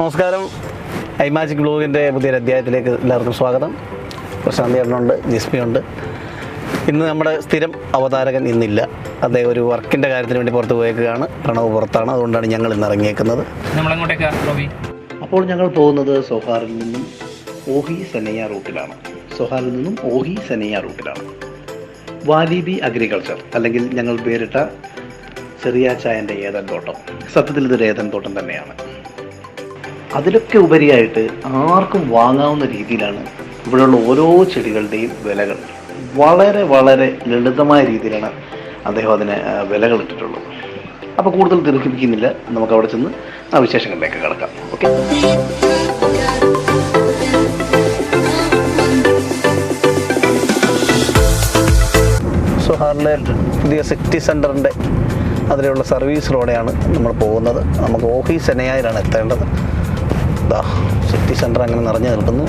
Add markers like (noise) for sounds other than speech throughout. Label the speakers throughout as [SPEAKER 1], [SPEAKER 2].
[SPEAKER 1] നമസ്കാരം. I magic ബ്ലോഗിന്റെ പുതിയൊരു അധ്യായത്തിലേക്ക് എല്ലാവർക്കും സ്വാഗതം. പ്രശാന്തി ജിസ്മി ഉണ്ട് ഇന്ന് നമ്മുടെ സ്ഥിരം അവതാരകൻ ഇന്നില്ല. അദ്ദേഹം ഒരു വർക്കിന്റെ കാര്യത്തിന് വേണ്ടി പുറത്ത് പോയേക്കുകയാണ്. പ്രണവ് പുറത്താണ്. അതുകൊണ്ടാണ് ഞങ്ങൾ ഇന്ന് ഇറങ്ങിയേക്കുന്നത്. അപ്പോൾ ഞങ്ങൾ പോകുന്നത് സൊഹാറിൽ നിന്നും ഓഹി സെനയ്യ റൂട്ടിലാണ്. സൊഹാറിൽ നിന്നും ഓഹി സെനയ്യ റൂട്ടിലാണ്. വാലിബി അഗ്രികൾച്ചർ അല്ലെങ്കിൽ ഞങ്ങൾ പേരിട്ട ചെറിയ ചായന്റെ ഏതൻ തോട്ടം. സത്യത്തിൽ ഇതൊരു ഏതൻ തോട്ടം തന്നെയാണ്. അതിലൊക്കെ ഉപരിയായിട്ട് ആർക്കും വാങ്ങാവുന്ന രീതിയിലാണ് ഇവിടെയുള്ള ഓരോ ചെടികളുടെയും വിലകൾ. വളരെ വളരെ ലളിതമായ രീതിയിലാണ് അദ്ദേഹം അതിന് വിലകൾ ഇട്ടിട്ടുള്ളത് അപ്പോൾ കൂടുതൽ ദീർഘിപ്പിക്കുന്നില്ല. നമുക്ക് അവിടെ ചെന്ന് ആ വിശേഷങ്ങളിലേക്ക് കിടക്കാം. ഓക്കെ? സുഹാറിലെ പുതിയ സിറ്റി സെന്ററിന്റെ അതിലുള്ള സർവീസ് റോഡെയാണ് നമ്മൾ പോകുന്നത്. നമുക്ക് ഓഫീസ് സെനയായിലാണ് എത്തേണ്ടത്. സിറ്റി സെന്റർ അങ്ങനെ നിറഞ്ഞു നിൽക്കുന്നു.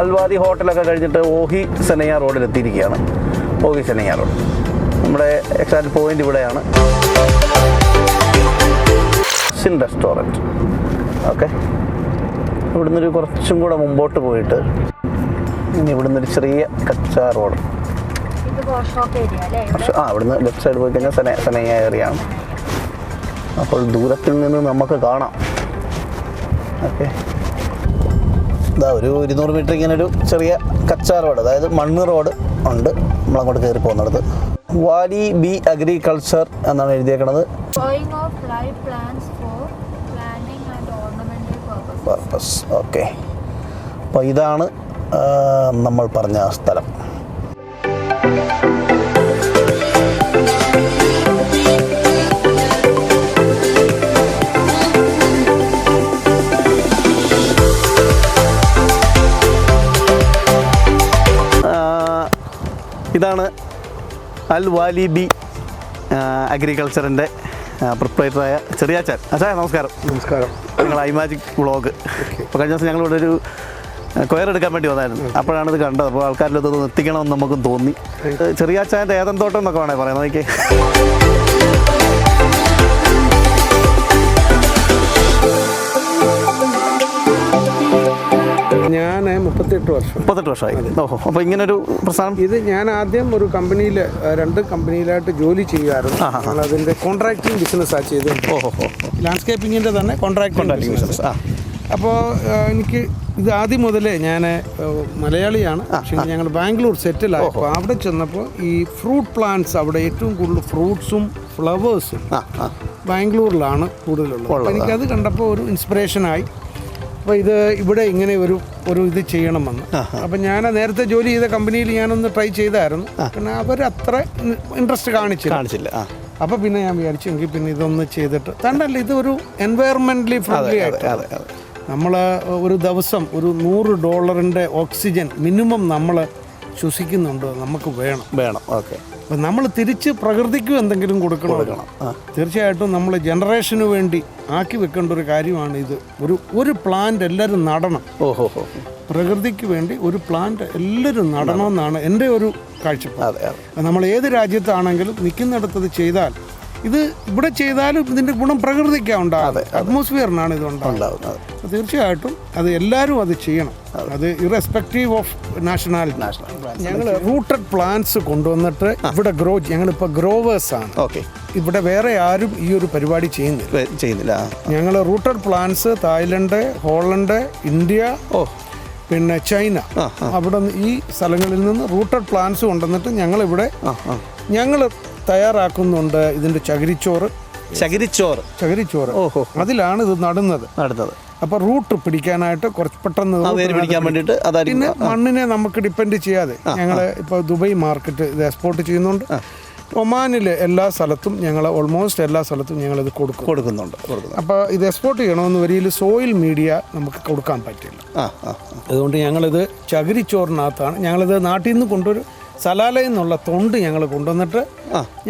[SPEAKER 1] അൽവാദി ഹോട്ടലൊക്കെ കഴിഞ്ഞിട്ട് ഓഹി സെനയ റോഡിൽ എത്തിയിരിക്കുകയാണ്. ഓഹി സെനയ റോഡ്. നമ്മുടെ എക്സാക്ട് പോയിന്റ് ഇവിടെയാണ്. സിൻ റെസ്റ്റോറന്റ്. ഓക്കെ. ഇവിടുന്ന് ഒരു കുറച്ചും കൂടെ മുമ്പോട്ട് പോയിട്ട് ഇനി ഇവിടുന്ന് ഒരു ചെറിയ കച്ച റോഡ്. ആ ഇവിടുന്ന് ലെഫ്റ്റ് സൈഡ് പോയി കഴിഞ്ഞാൽ സെനയ സനയ ഏറിയാണ് അപ്പോൾ ദൂരത്തിൽ നിന്ന് നമുക്ക് കാണാം. ഓക്കെ. ഇതാ ഒരു ഇരുന്നൂറ് മീറ്റർ ഇങ്ങനെ ഒരു ചെറിയ കച്ച റോഡ് അതായത് മണ്ണ് റോഡ് ഉണ്ട്. നമ്മളങ്ങോട്ട് കയറി പോകുന്നിടത്ത്. വാലി ബി അഗ്രികൾച്ചർ എന്നാണ് എഴുതിയേക്കണത്. പർപ്പസ് ഓക്കെ അപ്പോൾ ഇതാണ് നമ്മൾ പറഞ്ഞ സ്ഥലം. ഇതാണ് അൽ വാലിബി അഗ്രികൾച്ചറിന്റെ പ്രൊപ്പറേറ്ററായ ചെറിയാച്ചാൻ. അച്ഛാ നമസ്കാരം.
[SPEAKER 2] നമസ്കാരം.
[SPEAKER 1] നിങ്ങൾ ഐമാജിക് വ്ളോഗ് അപ്പോൾ കഴിഞ്ഞ ദിവസം ഞങ്ങളിവിടെ ഒരു കൊയർ എടുക്കാൻ വേണ്ടി വന്നായിരുന്നു. അപ്പോഴാണ് ഇത് കണ്ടത്. അപ്പോൾ ആൾക്കാരിലൊന്ന് എത്തിക്കണമെന്ന് നമുക്കും തോന്നി. ചെറിയാച്ചായന്റെ ഏതൻ തോട്ടം എന്നൊക്കെ വേണേ പറയാം. നോക്കി
[SPEAKER 2] ഞാൻ മുപ്പത്തെട്ട് വർഷം.
[SPEAKER 1] മുപ്പത്തെട്ട് വർഷമായി. ഓഹോ ഇങ്ങനെ ഒരു പ്രസ്ഥാനം?
[SPEAKER 2] ഇത് ഞാൻ ആദ്യം ഒരു കമ്പനിയിൽ രണ്ട് കമ്പനിയിലായിട്ട് ജോലി ചെയ്യുമായിരുന്നു അതിന്റെ അതിന്റെ കോൺട്രാക്ടിങ് ബിസിനസ്സാണ് ചെയ്തത്.
[SPEAKER 1] ഓഹോ
[SPEAKER 2] ലാൻഡ്സ്കേപ്പിങ്ങിന്റെ തന്നെ കോൺട്രാക്ടിങ് ബിസിനസ്
[SPEAKER 1] ആ.
[SPEAKER 2] അപ്പോൾ എനിക്ക് ഇത് ആദ്യം മുതലേ ഞാൻ മലയാളിയാണ്. പക്ഷേ ഞങ്ങൾ ബാംഗ്ലൂർ സെറ്റിലായി അപ്പോൾ അവിടെ ചെന്നപ്പോൾ ഈ ഫ്രൂട്ട് പ്ലാന്റ്സ് അവിടെ ഏറ്റവും കൂടുതൽ ഫ്രൂട്ട്സും ഫ്ലവേഴ്സും ബാംഗ്ലൂരിലാണ് കൂടുതലുള്ളത്. അപ്പോൾ എനിക്കത് കണ്ടപ്പോൾ ഒരു ഇൻസ്പിറേഷനായി അപ്പോൾ ഇത് ഇവിടെ ഇങ്ങനെ ഒരു ഒരു ഇത് ചെയ്യണമെന്ന്. അപ്പം ഞാൻ നേരത്തെ ജോലി ചെയ്ത കമ്പനിയിൽ ഞാനൊന്ന് ട്രൈ ചെയ്തായിരുന്നു. പിന്നെ അവർ അത്ര ഇൻട്രസ്റ്റ് കാണിച്ചില്ല.
[SPEAKER 1] കാണിച്ചില്ല
[SPEAKER 2] അപ്പോൾ പിന്നെ ഞാൻ വിചാരിച്ചു എങ്കിൽ പിന്നെ ഇതൊന്ന് ചെയ്തിട്ട്. തണ്ടല്ല ഇതൊരു എൻവയറമെന്റലി ഫ്രണ്ട്ലി ആയിട്ട് നമ്മൾ ഒരു ദിവസം ഒരു നൂറ് ഡോളറിന്റെ ഓക്സിജൻ മിനിമം നമ്മൾ ശ്വസിക്കുന്നുണ്ട് നമുക്ക് വേണം.
[SPEAKER 1] വേണം ഓക്കെ.
[SPEAKER 2] അപ്പം നമ്മൾ തിരിച്ച് പ്രകൃതിക്കും എന്തെങ്കിലും കൊടുക്കണം. തീർച്ചയായിട്ടും നമ്മൾ ജനറേഷന് വേണ്ടി ആക്കി വെക്കേണ്ട ഒരു കാര്യമാണ് ഇത്. ഒരു ഒരു പ്ലാന്റ് എല്ലാവരും നടണം.
[SPEAKER 1] ഓഹോ
[SPEAKER 2] പ്രകൃതിക്ക് വേണ്ടി ഒരു പ്ലാന്റ് എല്ലാവരും നടണമെന്നാണ് എന്റെ ഒരു കാഴ്ചപ്പാട്. നമ്മൾ ഏത് രാജ്യത്താണെങ്കിലും നിൽക്കുന്നിടത്തത് ചെയ്താൽ ഇത് ഇവിടെ ചെയ്താലും ഇതിന്റെ ഗുണം പ്രകൃതിക്കാണ് ഉണ്ടാകുന്നത് അറ്റ്മോസ്ഫിയറിനാണ് ഇത് ഉണ്ടാകുന്നത് തീർച്ചയായിട്ടും അത് എല്ലാവരും അത് ചെയ്യണം. അത്. ഇറസ്പെക്റ്റീവ് ഓഫ് നാഷണാലിറ്റി ഞങ്ങൾ റൂട്ടഡ് പ്ലാന്റ്സ് കൊണ്ടുവന്നിട്ട് ഇവിടെ ഗ്രോ ഞങ്ങളിപ്പോൾ ഗ്രോവേഴ്സ് ആണ്.
[SPEAKER 1] ഓക്കെ
[SPEAKER 2] ഇവിടെ വേറെ ആരും ഈ ഒരു പരിപാടി ചെയ്യുന്നില്ല.
[SPEAKER 1] ചെയ്യുന്നില്ല.
[SPEAKER 2] ഞങ്ങൾ rooted plants Thailand Holland India
[SPEAKER 1] ഓ.
[SPEAKER 2] പിന്നെ ചൈന. അവിടെ ഈ സ്ഥലങ്ങളിൽ നിന്ന് റൂട്ടഡ് പ്ലാന്റ്സ് കൊണ്ടുവന്നിട്ട് ഞങ്ങളിവിടെ ഞങ്ങൾ തയ്യാറാക്കുന്നുണ്ട് ഇതിന്റെ ചകിരിച്ചോറ്.
[SPEAKER 1] ചകിരിച്ചോറ്.
[SPEAKER 2] ചകിരിച്ചോറ്.
[SPEAKER 1] ഓഹോ.
[SPEAKER 2] അതിലാണ് ഇത് നടുന്നത്.
[SPEAKER 1] നടുന്നത്.
[SPEAKER 2] അപ്പോൾ റൂട്ട് പിടിക്കാനായിട്ട് കുറച്ച് പെട്ടെന്ന്
[SPEAKER 1] പിടിക്കാൻ വേണ്ടിയിട്ട്
[SPEAKER 2] പിന്നെ മണ്ണിനെ നമുക്ക് ഡിപ്പെൻഡ് ചെയ്യാതെ. ഞങ്ങൾ ഇപ്പോൾ ദുബൈ മാർക്കറ്റ് ഇത് എക്സ്പോർട്ട് ചെയ്യുന്നുണ്ട്. ഒമാനിൽ എല്ലാ സ്ഥലത്തും ഞങ്ങൾ ഓൾമോസ്റ്റ് എല്ലാ സ്ഥലത്തും ഞങ്ങൾ ഇത് കൊടുക്കും.
[SPEAKER 1] കൊടുക്കുന്നുണ്ട്
[SPEAKER 2] അപ്പോൾ ഇത് എക്സ്പോർട്ട് ചെയ്യണമെന്ന് വരിയിൽ സോയിൽ മീഡിയ നമുക്ക് കൊടുക്കാൻ പറ്റില്ല. അതുകൊണ്ട് ഞങ്ങളിത് ചകിരിച്ചോറിനകത്താണ്. ഞങ്ങളിത് നാട്ടിൽ നിന്ന് കൊണ്ടൊരു സലാലയിൽ നിന്നുള്ള തൊണ്ട് ഞങ്ങൾ കൊണ്ടുവന്നിട്ട്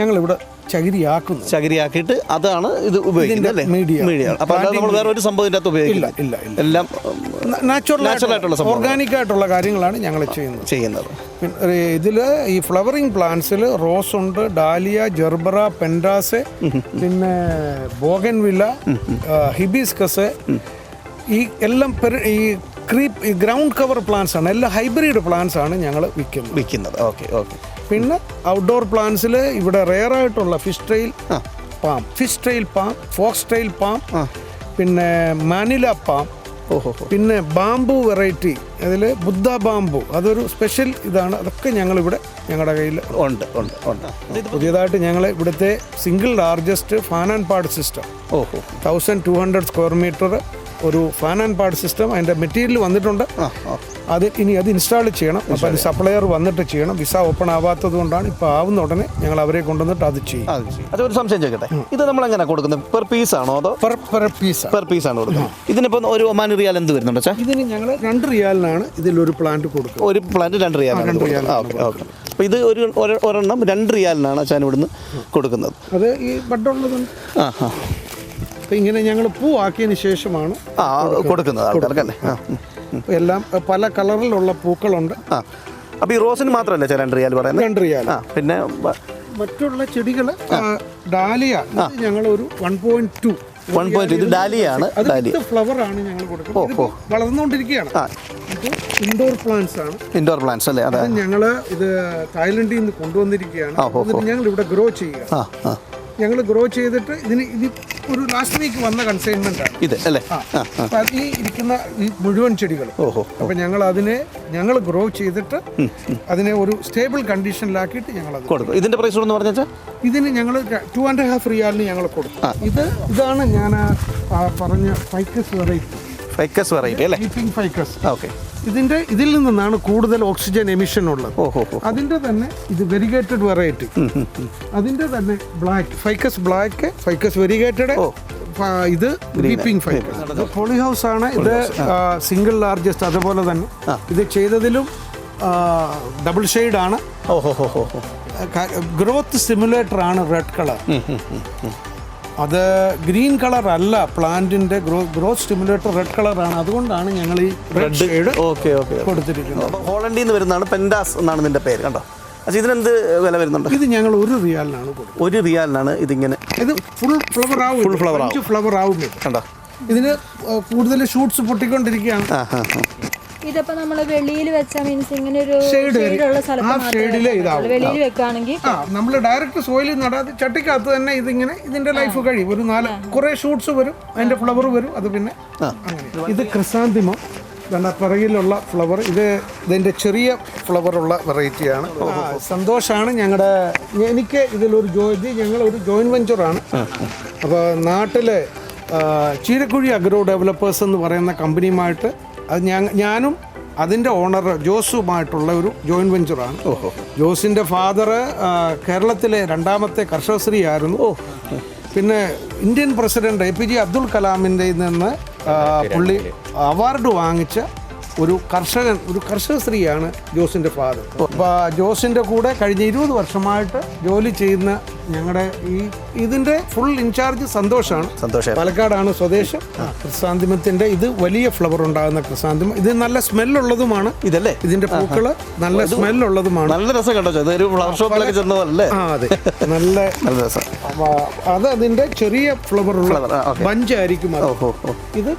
[SPEAKER 2] ഞങ്ങൾ ഇവിടെ ചകിരിയാക്കുന്നു.
[SPEAKER 1] ചകിരിയാക്കിയിട്ട് അതാണ് ഇത് ഉപയോഗിക്കുന്നത്
[SPEAKER 2] media.
[SPEAKER 1] മീഡിയ. അപ്പോൾ അല്ലാതെ നമ്മൾ വേറെ ഒരു സംഭവം ഇതിന്റെ ഉപയോഗിക്കില്ല
[SPEAKER 2] ഇല്ല, ഇല്ല.
[SPEAKER 1] എല്ലാം
[SPEAKER 2] നാച്ചുറൽ ഓർഗാനിക് ആയിട്ടുള്ള കാര്യങ്ങളാണ് ഞങ്ങൾ ചെയ്യുന്നത്.
[SPEAKER 1] ചെയ്യുന്നത്.
[SPEAKER 2] പിന്നെ ഇതിൽ ഈ ഫ്ലവറിങ് പ്ലാന്റ്സിൽ റോസ് ഉണ്ട് ഡാലിയ ജെർബറ പെൻഡാസ് പിന്നെ ബോഗൻവില്ല ഹിബിസ്കസ് ഈ എല്ലാം ഈ ക്രീപ്പ് ഗ്രൗണ്ട് കവർ പ്ലാന്റ്സ് ആണ്. എല്ലാ ഹൈബ്രിഡ് പ്ലാന്റ്സ് ആണ് ഞങ്ങൾ വിൽക്കുന്നത്.
[SPEAKER 1] വിൽക്കുന്നത്. Okay okay.
[SPEAKER 2] പിന്നെ ഔട്ട്ഡോർ പ്ലാന്റ്സിൽ ഇവിടെ റെയർ ആയിട്ടുള്ള fish trail palm fish trail palm fox trail palm പിന്നെ മാനില പാം
[SPEAKER 1] ഓഹോ
[SPEAKER 2] പിന്നെ ബാംബു വെറൈറ്റി അതിൽ ബുദ്ധ ബാംബു അതൊരു സ്പെഷ്യൽ ഇതാണ്. അതൊക്കെ ഞങ്ങളിവിടെ ഞങ്ങളുടെ കയ്യിൽ
[SPEAKER 1] ഉണ്ട് ഉണ്ട് ഉണ്ട്.
[SPEAKER 2] പുതിയതായിട്ട് ഞങ്ങൾ ഇവിടുത്തെ single largest fan and pad system
[SPEAKER 1] ഓഹോ.
[SPEAKER 2] Thousand two hundred square metre ഒരു ഫാൻ ആൻഡ് പാർട്ട് സിസ്റ്റം അതിന്റെ മെറ്റീരിയൽ വന്നിട്ടുണ്ട്. അത് ഇനി അത് ഇൻസ്റ്റാൾ ചെയ്യണം. അപ്പോൾ അത് സപ്ലയർ വന്നിട്ട് ചെയ്യണം. വിസ ഓപ്പൺ ആവാത്തത് കൊണ്ടാണ് ഇപ്പോൾ ആവുന്ന ഉടനെ ഞങ്ങൾ അവരെ കൊണ്ടുവന്നിട്ട് അത് ചെയ്യും.
[SPEAKER 1] അതൊരു സംശയം ചോദിക്കട്ടെ? ഇത് നമ്മൾ എങ്ങനെ കൊടുക്കുന്നത്? പെർ പീസ് ആണോ അതോ?
[SPEAKER 2] Per per piece
[SPEAKER 1] per piece ആണ് കൊടുക്കുന്നത്. ഇതിനിപ്പോ ഒരു ഒമാൻ റിയാൽ എന്ത് വരുന്നുണ്ട് സാർ
[SPEAKER 2] ഇതിന് ഞങ്ങൾ രണ്ട് റിയാലിനാണ് ഇതിലൊരു പ്ലാന്റ് കൊടുക്കുക
[SPEAKER 1] ഒരു പ്ലാന്റ് രണ്ട് റിയാലാണ്
[SPEAKER 2] രണ്ട്
[SPEAKER 1] റിയാൽ ഓക്കെ ഓക്കെ അപ്പോൾ ഇത് ഒരു ഒരെണ്ണം രണ്ട് റിയാലിനാണ് അച്ഛൻ ഇവിടുന്ന് കൊടുക്കുന്നത്.
[SPEAKER 2] അത് ഈ ബഡുള്ളതുണ്ട്
[SPEAKER 1] ആ ആ
[SPEAKER 2] അപ്പോൾ ഇങ്ങനെ ഞങ്ങൾ പൂ ആക്കിയതിന് ശേഷമാണ്
[SPEAKER 1] ആ കൊടുക്കുന്നത് ആൾക്കാർക്ക് അല്ലേ? ആ ഉം.
[SPEAKER 2] ഇപ്പൊ എല്ലാം പല കളറിലുള്ള പൂക്കളുണ്ട്.
[SPEAKER 1] ആ അപ്പോൾ ഈ റോസിന് മാത്രമല്ല രണ്ട് റിയാൽ പറയുന്നത്?
[SPEAKER 2] രണ്ട് റിയാൽ.
[SPEAKER 1] ആ പിന്നെ
[SPEAKER 2] മറ്റുള്ള ചെടികൾ ഡാലിയ ഞങ്ങൾ ഒരു one point two.
[SPEAKER 1] One point ഇത് ഡാലിയാണ് ഡാലിയ.
[SPEAKER 2] ഫ്ലവർ ആണ് ഞങ്ങൾ കൊടുക്കുന്നത്. വളർന്നുകൊണ്ടിരിക്കുകയാണ്. ഇത് ഇൻഡോർ പ്ലാന്റ്സ് ആണ്.
[SPEAKER 1] ഇൻഡോർ പ്ലാന്റ്സ് അല്ലേ? അതെ.
[SPEAKER 2] ഞങ്ങൾ ഇത് തായ്ലൻഡിൽ നിന്ന് കൊണ്ടുവന്നിരിക്കുകയാണ്. ഞങ്ങൾ ഇവിടെ ഗ്രോ ചെയ്യുക
[SPEAKER 1] ആ ആ.
[SPEAKER 2] ഞങ്ങൾ ഗ്രോ ചെയ്തിട്ട് ഇതിന് ഇത് ഒരു ലാസ്റ്റ് വീക്ക് വന്ന കൺസൈൻമെന്റ് ആണ്.
[SPEAKER 1] ഇത് അല്ലേ?
[SPEAKER 2] അപ്പൊ ഈ ഇരിക്കുന്ന ഈ മുഴുവൻ ചെടികൾ
[SPEAKER 1] ഓഹോ.
[SPEAKER 2] അപ്പൊ ഞങ്ങൾ അതിനെ ഞങ്ങൾ ഗ്രോ ചെയ്തിട്ട് അതിനെ ഒരു സ്റ്റേബിൾ കണ്ടീഷനിലാക്കിയിട്ട് ഞങ്ങൾ അത്
[SPEAKER 1] കൊടുക്കും ഇതിന്റെ പ്രൈസ് എന്ന് പറഞ്ഞാൽ
[SPEAKER 2] ഇതിന് ഞങ്ങൾ ടു ആൻഡ് ഹാഫ് റിയാലിന് ഞങ്ങൾ കൊടുക്കും ഇത് ഇതാണ് ഞാൻ പറഞ്ഞ ഫൈക്കസ് വെറൈറ്റി
[SPEAKER 1] ഫൈക്കസ് വെറൈറ്റി അല്ലേ?
[SPEAKER 2] ഫൈക്കസ്
[SPEAKER 1] ഓക്കെ
[SPEAKER 2] ഇതിന്റെ ഇതിൽ നിന്നാണ് കൂടുതൽ ഓക്സിജൻ എമിഷൻ ഉള്ളത്. അതിന്റെ തന്നെ ഇത് വെരിഗേറ്റഡ് വെറൈറ്റി അതിന്റെ തന്നെ black ficus black ficus variegated ഇത് ലീപ്പിംഗ് ഫൈക്കസ് പോളി ഹൗസ് ആണ്. ഇത് സിംഗിൾ ലാർജസ്റ്റ് അതുപോലെ തന്നെ. ഇത് ചെയ്തതിലും ഡബിൾ ഷെയ്ഡ് ആണ്.
[SPEAKER 1] ഓഹോ ഹോ ഹോ ഹോ
[SPEAKER 2] ഗ്രോത്ത് സിമുലേറ്റർ ആണ് റെഡ് കളർ അത് ഗ്രീൻ കളർ അല്ല പ്ലാന്റിന്റെ ഗ്രോത്ത് സ്റ്റിമുലേറ്റർ റെഡ് കളർ ആണ് അതുകൊണ്ടാണ് ഞങ്ങൾ ഈ റെഡ് ഷെയ്ഡ്
[SPEAKER 1] ഓക്കെ ഓക്കെ
[SPEAKER 2] കൊടുത്തിരിക്കുന്നത്.
[SPEAKER 1] അപ്പോൾ ഹോളണ്ടിൽ നിന്ന് വരുന്നതാണ് പെൻഡാസ് എന്നാണ് നിന്റെ പേര് കണ്ടോ? അച്ഛാ ഇതിനെന്ത് വില വരുന്നുണ്ട്?
[SPEAKER 2] ഇത് ഞങ്ങൾ ഒരു റിയാലിനാണ് കൊടുക്കുന്നത്.
[SPEAKER 1] ഒരു റിയാലിനാണ് ഇതിങ്ങനെ.
[SPEAKER 2] ഇത് ഫുൾ ഫ്ലവർ ആവും
[SPEAKER 1] ഫുൾ ഫ്ലവർ
[SPEAKER 2] ആവും. ഫ്ലവർ ആവും
[SPEAKER 1] കണ്ടോ?
[SPEAKER 2] ഇതിന് കൂടുതൽ ഷൂട്ട്സ് പൊട്ടിക്കൊണ്ടിരിക്കുകയാണ്.
[SPEAKER 3] ഇതിപ്പോ നമ്മൾ വെളിയിൽ വെച്ചാ മീൻസ് ഇങ്ങനെ ഒരു
[SPEAKER 2] Shade
[SPEAKER 3] ഷെയ്ഡ് ഉള്ള സ്ഥലത്ത് വെളിയിൽ വെക്കുകയാണെങ്കിൽ
[SPEAKER 2] ആ നമ്മൾ ഡയറക്റ്റ് സോയിലിൽ നടാതെ ചട്ടിക്കകത്ത് തന്നെ ഇതിങ്ങനെ ഇതിന്റെ ലൈഫ് കഴിയും. ഒരു നാല് കുറെ ഷൂട്ട്സ് വരും. അതിന്റെ ഫ്ലവർ വരും. അത് പിന്നെ ഇത് ക്രിസാന്തിമം ആ പിറകിലുള്ള ഫ്ലവർ ഇത് ഇതിന്റെ ചെറിയ ഫ്ലവർ ഉള്ള വെറൈറ്റിയാണ് സന്തോഷാണ് ഞങ്ങളുടെ എനിക്ക് ഇതിലൊരു ജോ ഇത് ഞങ്ങൾ ഒരു ജോയിന്റ് വെഞ്ചറാണ് അപ്പോൾ നാട്ടിലെ ചീരക്കുഴി അഗ്രോ ഡെവലപ്പേഴ്സ് എന്ന് പറയുന്ന കമ്പനിയുമായിട്ട് അത് ഞാൻ- ഞാനും അതിന്റെ ഓണർ ജോസുമായിട്ടുള്ള ഒരു ജോയിന്റ് വെഞ്ചറാണ്. ഓഹോ. ജോസിന്റെ ഫാദർ കേരളത്തിലെ രണ്ടാമത്തെ കർഷകശ്രീ ആയിരുന്നു ഓ. പിന്നെ Indian president A P J Abdul കലാമിന്റെ നിന്ന് പുള്ളി അവാർഡ് വാങ്ങിച്ച ഒരു കർഷകൻ ഒരു കർഷക സ്ത്രീയാണ് ജോസിന്റെ ഫാദർ അപ്പോൾ ജോസിന്റെ കൂടെ കഴിഞ്ഞ ഇരുപത് വർഷമായിട്ട് ജോലി ചെയ്യുന്ന ഞങ്ങളുടെ ഈ ഇതിന്റെ ഫുൾ ഇൻചാർജ് സന്തോഷാണ്.
[SPEAKER 1] സന്തോഷം.
[SPEAKER 2] പാലക്കാടാണ് സ്വദേശം. ക്രിസാന്തിമത്തിന്റെ ഇത് വലിയ ഫ്ലവർ ഉണ്ടാകുന്ന ക്രിസാന്തിമം ഇത് നല്ല സ്മെല്ലുള്ളതുമാണ്
[SPEAKER 1] ഇതല്ലേ?
[SPEAKER 2] ഇതിന്റെ പൂക്കൾ നല്ല സ്മെല്ലുള്ളതുമാണ്
[SPEAKER 1] നല്ല രസം കണ്ടോ? ഒരു ഇതൊരു ഫ്ലവർ ഷോപ്പിലൊക്കെ ചെന്നതല്ലേ?
[SPEAKER 2] ആ അതെ. നല്ല (laughs)
[SPEAKER 1] നല്ല രസം.
[SPEAKER 2] അത് അതിന്റെ ചെറിയ ഫ്ലവർ ഉള്ള ബഞ്ചായിരിക്കും ഇത്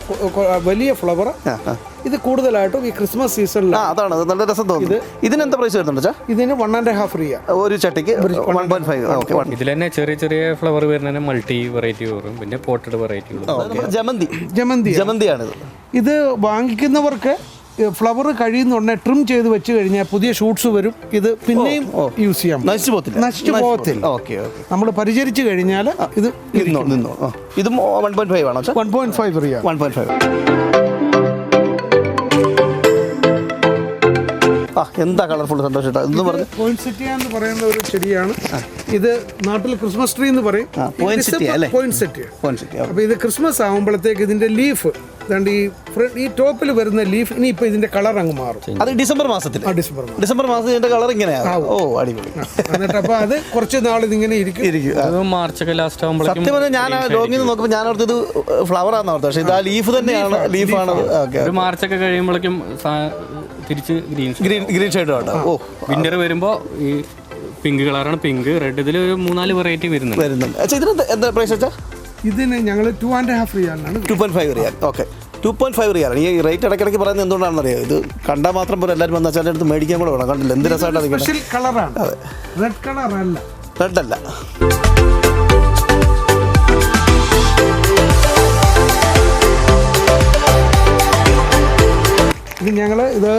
[SPEAKER 2] വലിയ ഫ്ലവർ ഇത് കൂടുതലായിട്ടും ഈ ക്രിസ്മസ് സീസണിൽ
[SPEAKER 1] അതാണ്. നല്ല രസം തോന്നുന്നത് ഇതിന് എന്താ പ്രൈസ് വരുന്നുണ്ട്
[SPEAKER 2] ഇതിന് വൺ ആൻഡ് ഹാഫ് റിയ
[SPEAKER 1] ഒരു ചട്ടിക്ക്
[SPEAKER 4] ഇതിൽ തന്നെ ചെറിയ ചെറിയ ഫ്ലവർ വരുന്ന മൾട്ടി വെറൈറ്റി വരും. പിന്നെ പോട്ടഡ് വെറൈറ്റി
[SPEAKER 1] ജമന്തി.
[SPEAKER 2] ജമന്തി.
[SPEAKER 1] ജമന്തിയാണ്
[SPEAKER 2] ഇത് വാങ്ങിക്കുന്നവർക്ക് ഫ്ലവർ കഴിയുന്ന ഉടനെ ട്രിം ചെയ്ത് വെച്ച് കഴിഞ്ഞാൽ പുതിയ ഷൂട്ട്സ് വരും. ഇത് പിന്നെയും യൂസ് ചെയ്യാം.
[SPEAKER 1] നശിച്ചു പോകത്തില്ല.
[SPEAKER 2] നശിച്ചു പോകത്തില്ല.
[SPEAKER 1] ഓക്കെ ഓക്കെ
[SPEAKER 2] നമ്മൾ പരിചരിച്ചു കഴിഞ്ഞാൽ ഇത്
[SPEAKER 1] നിന്നോ നിന്നോ. ഇതും വൺ പോയിന്റ് ഫൈവ് ആണോ
[SPEAKER 2] വൺ പോയിന്റ് ഫൈവ് റിയ
[SPEAKER 1] വൺ പോയിന്റ് ഫൈവ് എന്താ കളർഫുൾ സന്തോഷം എന്ന് പറഞ്ഞു.
[SPEAKER 2] പോയിൻസെറ്റിയ എന്ന് പറയുന്ന ഒരു ചെടിയാണ്. ഇത് നാട്ടിൽ ക്രിസ്മസ് ട്രീ എന്ന് പറയും.
[SPEAKER 1] poinsettia അല്ലേ?
[SPEAKER 2] പോയിൻസെറ്റിയ
[SPEAKER 1] പോയിന്റ് സിറ്റി
[SPEAKER 2] അപ്പൊ ഇത് ക്രിസ്മസ് ആകുമ്പോഴത്തേക്ക് ഇതിന്റെ ലീഫ് ദാണ്ട് ഈ ഈ ടോപ്പിൽ വരുന്ന ലീഫ് ഇനിയിപ്പോ ഇതിന്റെ കളർ അങ്ങ് മാറും.
[SPEAKER 1] അത് ഡിസംബർ മാസത്തിൽ
[SPEAKER 2] ഡിസംബർ മാസം.
[SPEAKER 1] ഡിസംബർ മാസത്തിൽ ഇതിന്റെ കളർ ഇങ്ങനെയാണ് ഓ അടിപൊളി.
[SPEAKER 2] എന്നിട്ട് അപ്പൊ അത് കുറച്ച് നാൾ ഇതിങ്ങനെ ഇരിക്കും.
[SPEAKER 1] ഇരിക്കും
[SPEAKER 4] മാർച്ച് ഒക്കെ ലാസ്റ്റ് ആകുമ്പോൾ
[SPEAKER 1] സത്യം പറഞ്ഞാൽ ഞാൻ ലോങ്ങിൽ നിന്ന് നോക്കുമ്പോൾ ഞാൻ ഓർത്തത് ഫ്ലവർ ആണെന്ന് ഓർത്തത് പക്ഷേ ഇത് ആ ലീഫ് തന്നെയാണ് ലീഫാണ് ഓക്കെ
[SPEAKER 4] ഒരു മാർച്ച് ഒക്കെ കഴിയുമ്പോഴേക്കും തിരിച്ച് ഗ്രീൻ
[SPEAKER 1] ഗ്രീൻ ഗ്രീൻ ഷെയ്ഡ് ആണ് ഓ.
[SPEAKER 4] വിന്റർ വരുമ്പോൾ ഈ പിങ്ക് കളറാണ് പിങ്ക് റെഡ് ഇതിൽ ഒരു മൂന്നാൽ വെറൈറ്റി വരുന്നുണ്ട്.
[SPEAKER 1] വരുന്നുണ്ട്. അച്ഛാ ഇതിന് എന്താ- പ്രൈസ് അച്ഛാ?
[SPEAKER 2] ഇതിന് ഞങ്ങൾ ടു ആൻഡ് ഹാഫ് റിയാലാണ്
[SPEAKER 1] ടു പോയിന്റ് ഫൈവ് റിയാൽ ഓക്കെ ടു പോയിന്റ് ഫൈവ് റിയാലാണ് ഈ റേറ്റ് ഇടയ്ക്കിടയ്ക്ക് പറയുന്നത് എന്തുകൊണ്ടാണെന്ന് അറിയാം ഇത് കണ്ടാൽ മാത്രം പോലെ എല്ലാവരും വന്നാൽ ചില അടുത്ത് മേടിക്കാൻ കൂടെ വേണം. കണ്ടില്ല? എന്ത് രസമായിട്ടാണ്
[SPEAKER 2] സ്പെഷ്യൽ കളറാണ് റെഡ് കളർ അല്ല.
[SPEAKER 1] റെഡ് അല്ല.
[SPEAKER 2] ഞങ്ങൾ ഇത്